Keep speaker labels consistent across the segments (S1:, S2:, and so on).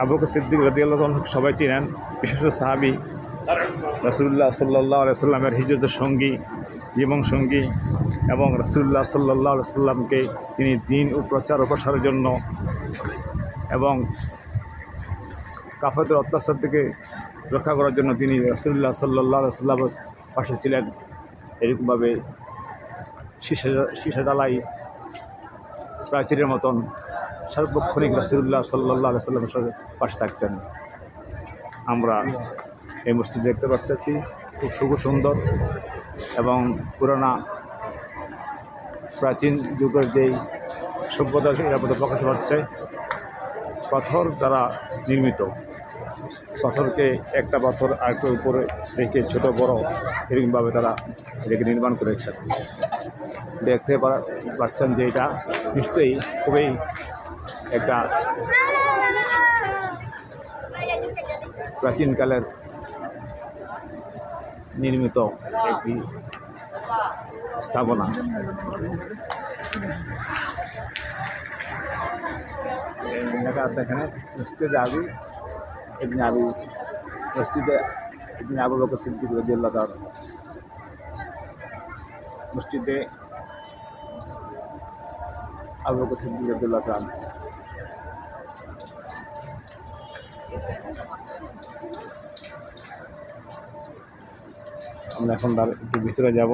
S1: আবু বকর সিদ্দিক রাজিয়াল্লাহ সবাই চিনেন, বিশেষ সাহাবি। রসুল্লাহ সাল্লাহ সাল্লামের হিজরতের সঙ্গী, জীবন সঙ্গী এবং রসুল্লাহ সাল্লাহ সাল্লামকে তিনি দিন ও প্রচার প্রসারের জন্য এবং কাফেদের অত্যাচার থেকে রক্ষা করার জন্য তিনি রসুল্লাহ সাল্লাহ সাল্লামের পাশে ছিলেন। এরকমভাবে শীষে শীষে ডালাই প্রাচীরের মতন সার্বক্ষণিক রসুল্লাহ সাল্লাহ সাল্লামের সাথে পাশে থাকতেন। আমরা এই মসজিদ দেখতে পাচ্ছি খুব শুভ সুন্দর এবং পুরানা প্রাচীন যুগের যেই সভ্যতা এর মধ্যে প্রকাশ পাচ্ছে পাথর দ্বারা নির্মিত। পাথরকে একটা পাথর আরেকটার উপরে রেখে ছোট, বড় এরকমভাবে তারা এটাকে নির্মাণ করেছেন। দেখতে পা- পাচ্ছেন যে এটা নিশ্চয়ই খুবই একটা প্রাচীনকালের নির্মিত একটি স্থাপনা। লেখা আছে এখানে, মসজিদে আবি ইবনে আবি, মসজিদে ইবনে আবু বকর সিদ্দিক রাদিয়াল্লাহু তাআলা মসজিদে আবু বকর সিদ্দিক রাদিয়াল্লাহু তাআলা আমরা এখন তার একটু ভিতরে যাব।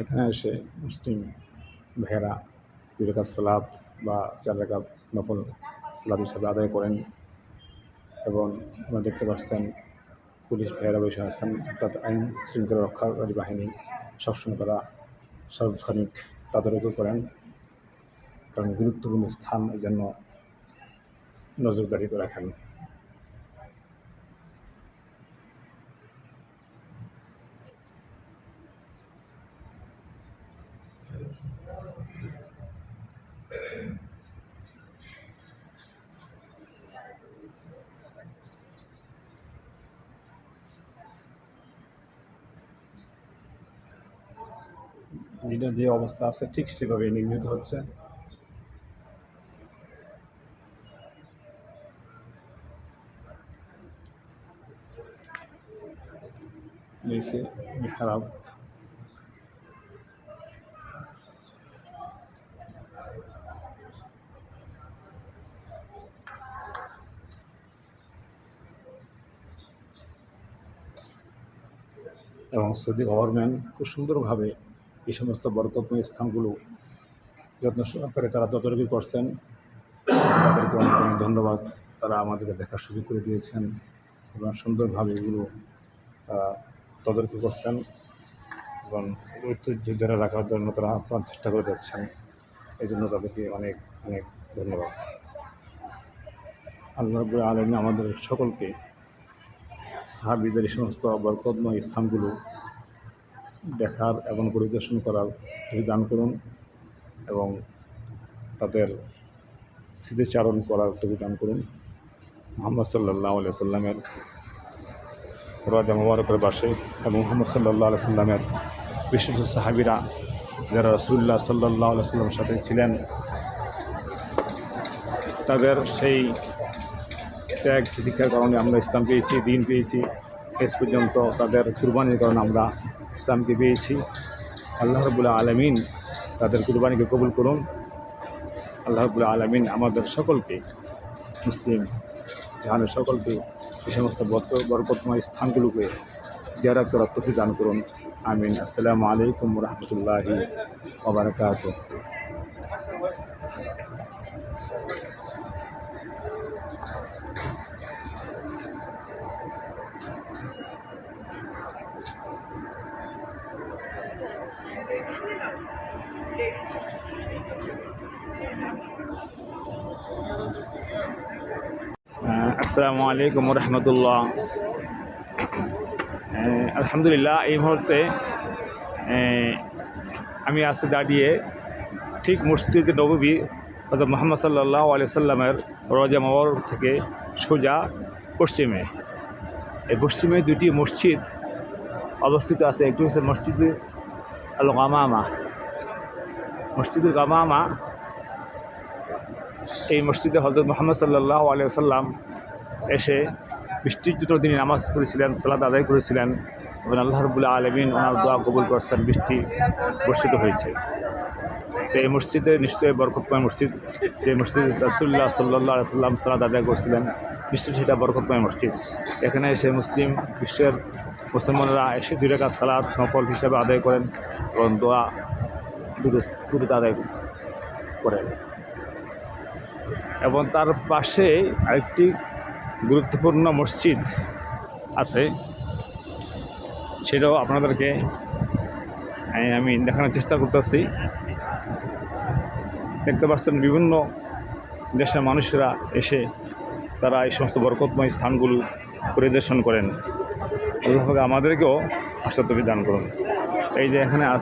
S1: এখানে এসে মুসলিম ভাইয়েরা দুই রেখাত সালাদ বা চার রেখাত নফল সালাদ হিসাবে আদায় করেন এবং আপনারা দেখতে পাচ্ছেন পুলিশ ভাইয়েরা বসে আছেন, অর্থাৎ আইন শৃঙ্খলা রক্ষাকারী বাহিনী সবসময় তারা সার্বক্ষণিক তদারকি করেন। কারণ গুরুত্বপূর্ণ স্থান জন্য নজরদারি করে রাখেন। যেটা যে অবস্থা আছে ঠিক সেভাবে নির্মিত হচ্ছে। নিচে এবং সৌদি গভর্নমেন্ট খুব সুন্দরভাবে এই সমস্ত বরকতময় স্থানগুলো যত্ন সহকারে তারা তদারকি করছেন। তাদেরকে অনেক অনেক ধন্যবাদ। তারা আমাদেরকে দেখার সুযোগ করে দিয়েছেন এবং সুন্দরভাবে এগুলো তারা তদারকি করছেন এবং ঐতিহ্য ধরে রাখার জন্য তারা আপ্রাণ চেষ্টা করে যাচ্ছেন। এই জন্য তাদেরকে অনেক অনেক ধন্যবাদ। আল্লাহ আলমী আমাদের সকলকে সাহাবিদের এই সমস্ত বরকতময় স্থানগুলো দেখার এবং পরিদর্শন করার দান করুন এবং তাদের স্মৃতিচারণ করার দান করুন। মোহাম্মদ সাল্লাহ আলিয়া সাল্লামের রাজা মুবারকের বাসে এবং মোহাম্মদ সাল্লাহ আলিয়া সাল্লামের বিশিষ্ট সাহাবিরা যারা রসুল্লাহ সাল্লাহ আলিয়া সাল্লামের সাথে ছিলেন, তাদের সেই ত্যাগ প্রতীক্ষার কারণে আমরা ইসলাম পেয়েছি, দিন পেয়েছি। শেষ পর্যন্ত তাদের কুরবানির কারণে আমরা ইসলামকে পেয়েছি। আল্লাহ রবুল্লাহ আলমিন তাদের কুরবানিকে কবুল করুন। আল্লাহ রবুল্লাহ আলমিন আমাদের সকলকে, মুসলিম জাহানের সকলকে এই সমস্ত বরকতময় স্থানগুলোকে জিয়ারত করার তফি দান করুন। আমিন। আসসালামু আলাইকুম রহমতুল্লাহি ওবরাকাত আসসালামু আলাইকুম রহমতুল্লাহ আলহামদুলিল্লাহ এই মুহূর্তে আমি আছি দাঁড়িয়ে ঠিক মসজিদ নবী হজরত মোহাম্মদ সাল্লাহ আলি সাল্লামের রজা মবর থেকে সোজা পশ্চিমে। এই পশ্চিমে দুটি মসজিদ অবস্থিত আছে। একটি হচ্ছে মসজিদ আল গামামা মসজিদুল গামামা এই মসজিদে হজরত মোহাম্মদ সাল্লাহ আলিয়া সাল্লাম এসে বৃষ্টির জন্য তিনি নামাজ পড়েছিলেন সালাদ আদায় করেছিলেন এবং আল্লাহ রবুল্লাহ আলমিন ওনার দোয়া কবুল করছেন। বৃষ্টি বর্ষিত হয়েছে। তো এই মসজিদে নিশ্চয়ই বরকতময় মসজিদ, যে মসজিদ রসুল্লাহ সাল্লাহ সাল্লাম সালাদ আদায় করছিলেন, নিশ্চয়ই সেটা বরকতময় মসজিদ। এখানে এসে মুসলিম বিশ্বের মুসলমানরা এসে দুই রেখা সালাদ নফল হিসাবে আদায় করেন এবং দোয়া, দূরে আদায় করেন এবং তার পাশে আরেকটি গুরুত্বপূর্ণ মসজিদ আছে, সেটাও আপনাদেরকে আমি দেখানোর চেষ্টা করতেছি। দেখতে পাচ্ছেন বিভিন্ন দেশের মানুষরা এসে তারা এই সমস্ত বরকতময় স্থানগুলো পরিদর্শন করেন। আমাদেরকেও আশ্চর্য দান করুন। এই যে এখানে আছে